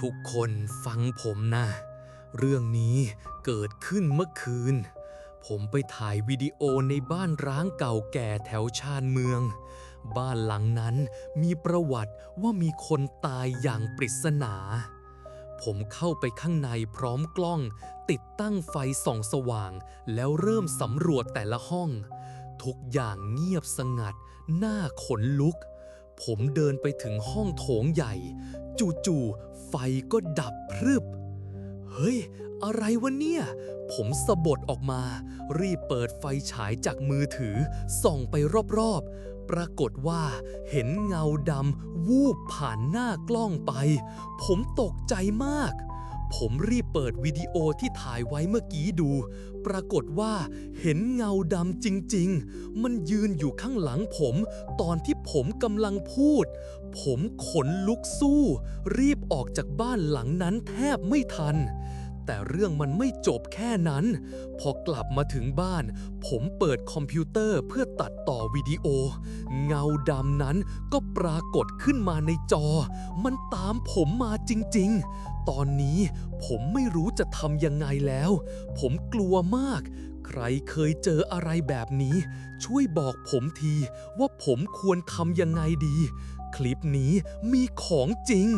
ทุกคนฟังผมนะ เรื่องนี้เกิดขึ้นเมื่อคืน ผมไปถ่ายวิดีโอในบ้านร้างเก่าแก่แถวชานเมือง บ้านหลังนั้นมีประวัติว่ามีคนตายอย่างปริศนา ผมเข้าไปข้างในพร้อมกล้อง ติดตั้งไฟส่องสว่าง แล้วเริ่มสำรวจแต่ละห้อง ทุกอย่างเงียบสงัด หน้าขนลุกผมเดินไปถึงห้องโถงใหญ่ จู่ๆ ไฟก็ดับพรึบ เฮ้ย อะไรวะเนี่ย ผมสะบดออกมา รีบเปิดไฟฉายจากมือถือ ส่องไปรอบๆ ปรากฏว่าเห็นเงาดำวูบผ่านหน้ากล้องไป ผมตกใจมาก ผมรีบเปิดวิดีโอที่ถ่ายไว้เมื่อกี้ดู ปรากฏว่าเห็นเงาดำจริงๆ มันยืนอยู่ข้างหลังผม ตอนที่ผมกำลังพูด ผมขนลุกสู้ รีบออกจากบ้านหลังนั้นแทบไม่ทัน แต่เรื่องมันไม่จบแค่นั้น พอกลับมาถึงบ้าน ผมเปิดคอมพิวเตอร์เพื่อตัดต่อวิดีโอ เงาดำนั้นก็ปรากฏขึ้นมาในจอ มันตามผมมาจริง ๆ ตอนนี้ผมไม่รู้จะทำยังไงแล้ว ผมกลัวมาก ใครเคยเจออะไรแบบนี้ ช่วยบอกผมทีว่าผมควรทำยังไงดี คลิปนี้มีของจริง